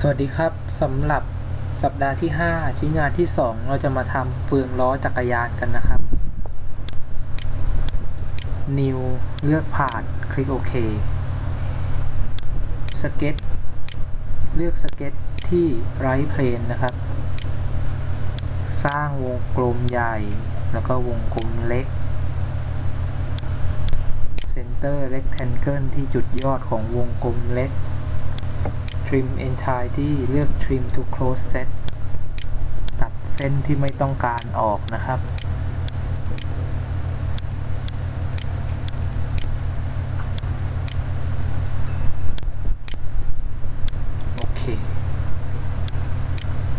สวัสดีครับสำหรับสัปดาห์ที่ 5 ชิ้นงานที่ 2 เราจะมาทำเฟืองล้อจักรยานกันนะครับ New เลือกผ่านคลิกโอเคสเก็ตเลือกสเก็ตที่ไรเพลนนะครับ สร้างวงกลมใหญ่ แล้วก็วงกลมเล็ก Center Rectangle ที่จุดยอดของวงกลมเล็ก trim entirety เลือก trim to close set ตัดเส้นที่ไม่ต้องการออกนะครับ โอเค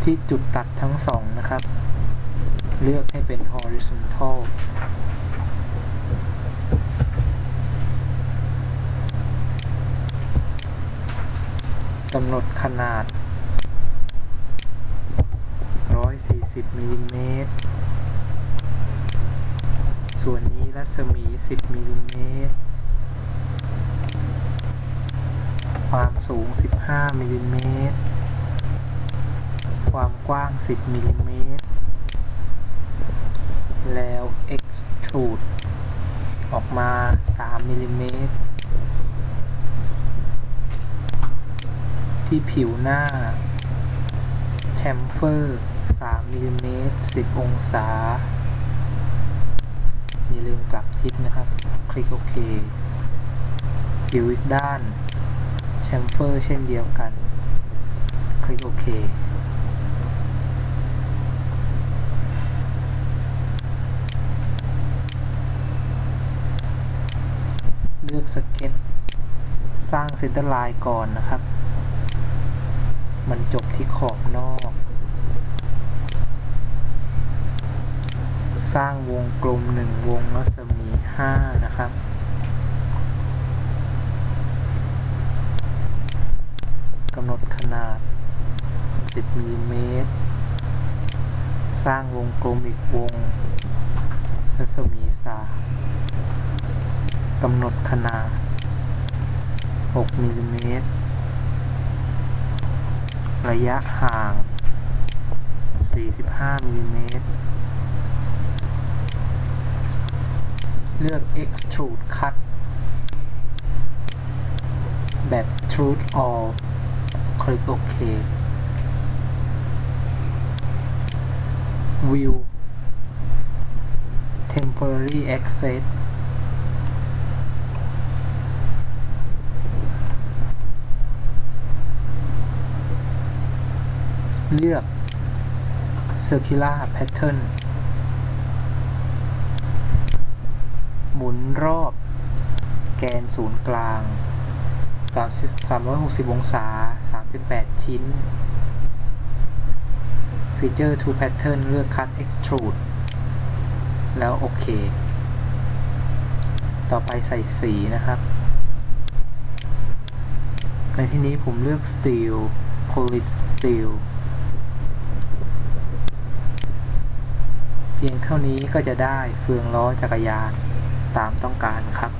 ที่จุดตัดทั้งสองนะครับ เลือกให้เป็น horizontal กำหนดขนาด 140มิลลิเมตร ส่วนนี้รัศมี 10มิลลิเมตร ความสูง 15มิลลิเมตร ความกว้าง 10มิลลิเมตร แล้ว extrude ออกมา 3มิลลิเมตร ที่ผิวหน้า แชมเฟอร์3มิลลิเมตร10 องศา อย่าลืมกลับทิศนะครับ คลิกโอเค ผิวอีกด้าน แชมเฟอร์เช่นเดียวกัน คลิกโอเคเลือกสเก็ต สร้างเซนเตอร์ไลน์ก่อนนะครับ มันจบที่ขอบนอก สร้างวงกลมหนึ่งวงรัศมีห้านะครับ กำหนดขนาด 10มิลลิเมตร สร้างวงกลมอีกวง รัศมีสามกำหนดขนาด 6มิลลิเมตร ระยะห่าง 45มิลลิเมตร เลือก extrude cut แบบ truth all คลิกโอเค view temporary access เลือก circular pattern หมุนรอบแกนศูนย์กลาง 360 องศา 38 ชิ้น Feature to Pattern เลือก Cut Extrude แล้วโอเค ต่อไปใส่สีนะครับ ในที่นี้ผมเลือก Steel Polish Steel เพียงเท่านี้ก็จะได้เฟืองล้อจักรยานตามต้องการครับ